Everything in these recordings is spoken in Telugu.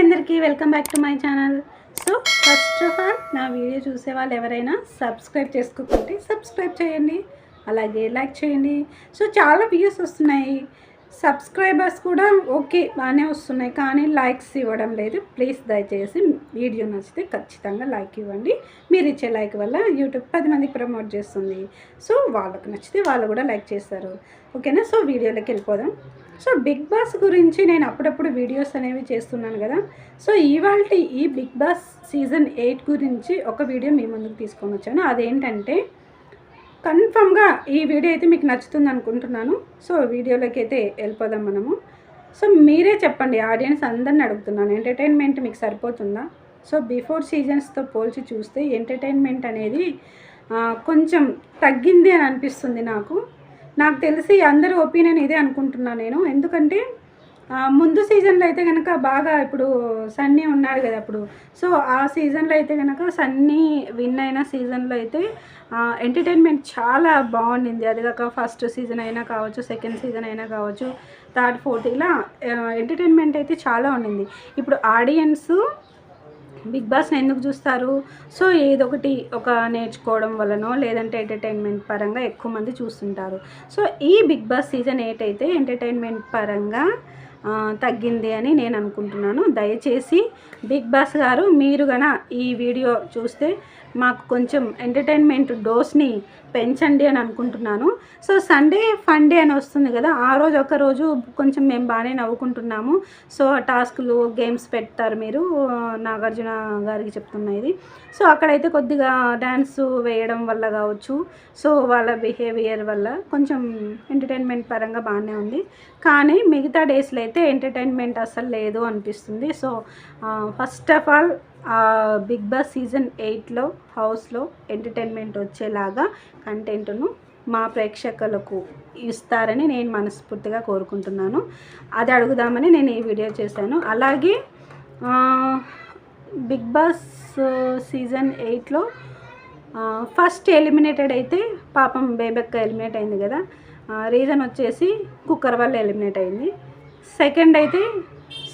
అందరికీ welcome back to my channel. So first of all నా వీడియో చూసే వాళ్ళు ఎవరైనా సబ్స్క్రైబ్ చేసుకోకుంటే సబ్స్క్రైబ్ చేయండి. అలాగే లైక్ చేయండి. సో చాలా వ్యూస్ వస్తున్నాయి. సబ్స్క్రైబర్స్ కూడా ఓకే బాగానే వస్తున్నాయి కానీ లైక్స్ ఇవ్వడం లేదు. ప్లీజ్ దయచేసి వీడియో నచ్చితే ఖచ్చితంగా లైక్ ఇవ్వండి. మీరు ఇచ్చే లైక్ వల్ల యూట్యూబ్ పది మందికి ప్రమోట్ చేస్తుంది. సో వాళ్ళకు నచ్చితే వాళ్ళు కూడా లైక్ చేస్తారు. ఓకేనా? సో వీడియోలోకి వెళ్ళిపోదాం. సో బిగ్ బాస్ గురించి నేను అప్పుడప్పుడు వీడియోస్ అనేవి చేస్తున్నాను కదా. సో ఇవాళ ఈ బిగ్ బాస్ సీజన్ ఎయిట్ గురించి ఒక వీడియో మీ ముందుకు తీసుకొని వచ్చాను. అదేంటంటే కన్ఫామ్గా ఈ వీడియో అయితే మీకు నచ్చుతుంది అనుకుంటున్నాను. సో వీడియోలోకి అయితే వెళ్ళిపోదాం మనము. సో మీరే చెప్పండి ఆడియన్స్ అందరిని అడుగుతున్నాను. ఎంటర్టైన్మెంట్ మీకు సరిపోతుందా? సో బిఫోర్ సీజన్స్తో పోల్చి చూస్తే ఎంటర్టైన్మెంట్ అనేది కొంచెం తగ్గింది అని అనిపిస్తుంది నాకు. నాకు తెలిసి అందరి ఒపీనియన్ ఇదే అనుకుంటున్నాను నేను. ఎందుకంటే ముందు సీజన్లో అయితే కనుక బాగా ఇప్పుడు సన్నీ ఉన్నాడు కదా అప్పుడు. సో ఆ సీజన్లో అయితే కనుక సన్నీ విన్ అయిన సీజన్లో అయితే ఎంటర్టైన్మెంట్ చాలా బాగుండింది. అది కాక ఫస్ట్ సీజన్ అయినా కావచ్చు సెకండ్ సీజన్ అయినా కావచ్చు థర్డ్ ఫోర్త్ ఇలా ఎంటర్టైన్మెంట్ అయితే చాలా ఉండింది. ఇప్పుడు ఆడియన్స్ బిగ్ బాస్ని ఎందుకు చూస్తారు? సో ఏదో ఒకటి ఒక నేర్చుకోవడం వలనో లేదంటే ఎంటర్టైన్మెంట్ పరంగా ఎక్కువ మంది చూస్తుంటారు. సో ఈ బిగ్ బాస్ సీజన్ ఎయిట్ అయితే ఎంటర్టైన్మెంట్ పరంగా తగ్గింది అని నేను అనుకుంటున్నాను. దయచేసి బిగ్ బాస్ గారు మీరు గన ఈ వీడియో చూస్తే మాకు కొంచెం ఎంటర్టైన్మెంట్ డోస్ని పెంచండి అని అనుకుంటున్నాను. సో సండే ఫండే అని వస్తుంది కదా ఆ రోజు ఒక రోజు కొంచెం మేము బాగానే నవ్వుకుంటున్నాము. సో టాస్క్లు గేమ్స్ పెడతారు మీరు నాగార్జున గారికి చెప్తున్నా ఇది. సో అక్కడైతే కొద్దిగా డ్యాన్స్ వేయడం వల్ల కావచ్చు. సో వాళ్ళ బిహేవియర్ వల్ల కొంచెం ఎంటర్టైన్మెంట్ పరంగా బాగానే ఉంది. కానీ మిగతా డేస్లో అయితే ఎంటర్టైన్మెంట్ అసలు లేదు అనిపిస్తుంది. So first of all big boss season ఎయిట్లో హౌస్లో ఎంటర్టైన్మెంట్ వచ్చేలాగా కంటెంట్ను మా ప్రేక్షకులకు ఇస్తారని నేను మనస్ఫూర్తిగా కోరుకుంటున్నాను. అది అడుగుదామని నేను ఈ వీడియో చేశాను. అలాగే బిగ్ బాస్ సీజన్ ఎయిట్లో ఫస్ట్ ఎలిమినేటెడ్ అయితే పాపం బేబెక్క ఎలిమినేట్ అయింది కదా. రీజన్ వచ్చేసి కుక్కర్ వల్ల ఎలిమినేట్ అయింది. సెకండ్ అయితే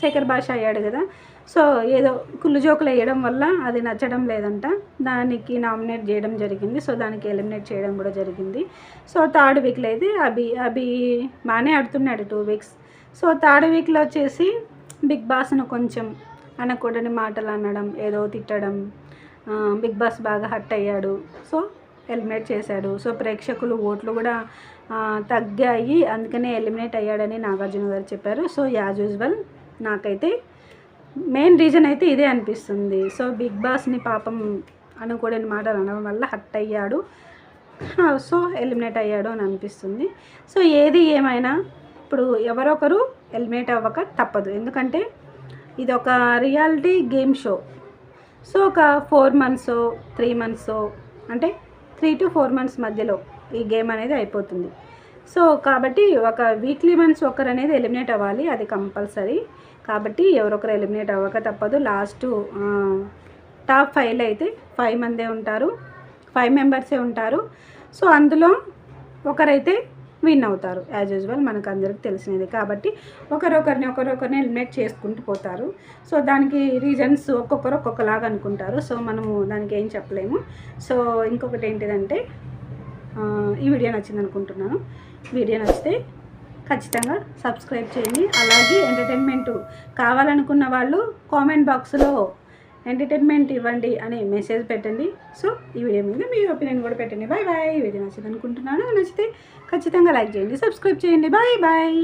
శేఖర్ భాష అయ్యాడు కదా. సో ఏదో కుళ్ళు జోకులు వేయడం వల్ల అది నచ్చడం లేదంట. దానికి నామినేట్ చేయడం జరిగింది. సో దానికి ఎలిమినేట్ చేయడం కూడా జరిగింది. సో థర్డ్ వీక్లో అయితే అభి అభి బాగానే ఆడుతున్నాడు టూ వీక్స్. సో థర్డ్ వీక్లో వచ్చేసి బిగ్ బాస్ను కొంచెం అనకూడని మాటలు అనడం ఏదో తిట్టడం బిగ్ బాస్ బాగా హట్ అయ్యాడు. సో ఎలిమినేట్ చేశాడు. సో ప్రేక్షకులు ఓట్లు కూడా తగ్గాయి. అందుకనే ఎలిమినేట్ అయ్యాడని నాగార్జున గారు చెప్పారు. సో యాజ్ యూజువల్ నాకైతే మెయిన్ రీజన్ అయితే ఇదే అనిపిస్తుంది. సో బిగ్ బాస్ని పాపం అనుకోడని మాటలు అనడం వల్ల హట్ అయ్యాడు. సో ఎలిమినేట్ అయ్యాడు అని అనిపిస్తుంది. సో ఏది ఏమైనా ఇప్పుడు ఎవరొకరు ఎలిమినేట్ అవ్వక తప్పదు. ఎందుకంటే ఇది ఒక రియాలిటీ గేమ్ షో. సో ఒక ఫోర్ మంత్స్ త్రీ మంత్స్ అంటే త్రీ టు ఫోర్ మంత్స్ మధ్యలో ఈ గేమ్ అనేది అయిపోతుంది. సో కాబట్టి ఒక వీక్లీ మంత్స్ ఒకరు అనేది ఎలిమినేట్ అవ్వాలి అది కంపల్సరీ. కాబట్టి ఎవరొకరు ఎలిమినేట్ అవ్వక తప్పదు. లాస్ట్ టాప్ ఫైవ్లో అయితే ఫైవ్ మందే ఉంటారు. ఫైవ్ మెంబర్సే ఉంటారు. సో అందులో ఒకరైతే విన్ అవుతారు యాజ్ యూజువల్ మనకు అందరికి తెలిసినది. కాబట్టి ఒకరొకరిని ఒకరొకరిని ఎలిమినేట్ చేసుకుంటూ పోతారు. సో దానికి రీజన్స్ ఒక్కొక్కరు ఒక్కొక్కలాగా అనుకుంటారు. సో మనము దానికి ఏం చెప్పలేము. సో ఇంకొకటి ఏంటిదంటే ఈ వీడియో నచ్చింది అనుకుంటున్నాను. వీడియో నచ్చితే ఖచ్చితంగా సబ్స్క్రైబ్ చేయండి. అలాగే ఎంటర్టైన్మెంట్ కావాలనుకున్న వాళ్ళు కామెంట్ బాక్స్లో ఎంటర్టైన్మెంట్ ఇవ్వండి అని మెసేజ్ పెట్టండి. సో ఈ వీడియో మీద మీ ఒపీనియన్ కూడా పెట్టండి. బాయ్ బాయ్ వీడియో నచ్చింది అనుకుంటున్నాను. నచ్చితే ఖచ్చితంగా లైక్ చేయండి. సబ్స్క్రైబ్ చేయండి. Bye bye